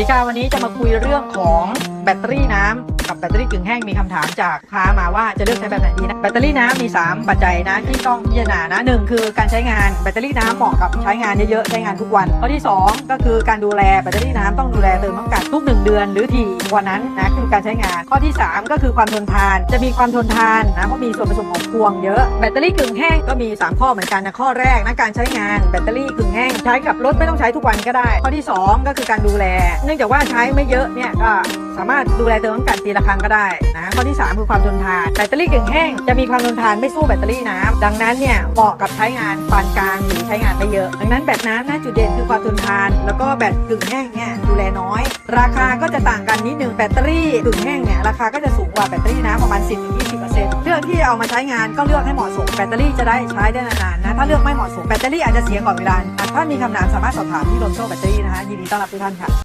ดีค่ะวันนี้จะมาคุยเรื่องของแบตเตอรี่น้ำกับแบตเตอรี่กึ่งแห้งมีคำถามจากค้ามาว่าจะเลือกใช้แบบไหนดีนะแบตเตอรี่น้ำมี 3 ปัจจัยนะที่ต้องพิจารณานะหนึ่งคือการใช้งานแบตเตอรี่น้ำเหมาะกับใช้งานเยอะๆใช้งานทุกวันข้อที่ 2 ก็คือการดูแลแบตเตอรี่น้ำต้องดูแลเติมน้ำกัดทุก 1 เดือน หรือถี่กว่านั้นนะคือการใช้งานข้อที่ 3 ก็คือความทนทานจะมีความทนทานนะเพราะมีส่วนผสมของพวงเยอะแบตเตอรี่กึ่งแห้งก็มี 3 ข้อเหมือนกันนะข้อแรกนะการใช้งานแบตเตอรี่กึ่ง ช้กับรถไม่ต้องใช้ทุกวันก็ได้ ข้อที่ 2 ก็คือการดูแล เนื่องจากว่าใช้ไม่เยอะเนี่ยก็สามารถดูแลเติมน้ำกันปีละครั้งก็ได้นะข้อที่ 3 คือความทนทานแบตเตอรี่กึ่งแห้งจะมีความทนทานไม่สู้แบตเตอรี่น้ำดังนั้นเนี่ยเหมาะกับใช้งานปานกลางหรือใช้งานไม่เยอะ ดังนั้นแบตน้ำนะจุดเด่นคือความทนทาน แล้วก็แบตกึ่งแห้งเนี่ยดูแลน้อย ราคาก็จะต่างกันนิดนึงแบตเตอรี่กึ่งแห้งเนี่ยราคาก็จะสูงกว่าแบตเตอรี่น้ำประมาณ 10-20%เลือกที่เอามาใช้งานก็เลือกให้เหมาะสมแบตเตอรี่จะได้ใช้ได้นานๆนะถ้าเลือกไม่เหมาะสมแบตเตอรี่อาจจะเสียก่อนเวลาถ้ามีคำถามสามารถสอบถามที่โรนโซ่แบตเตอรี่นะคะยินดีต้อนรับทุกท่านค่ะ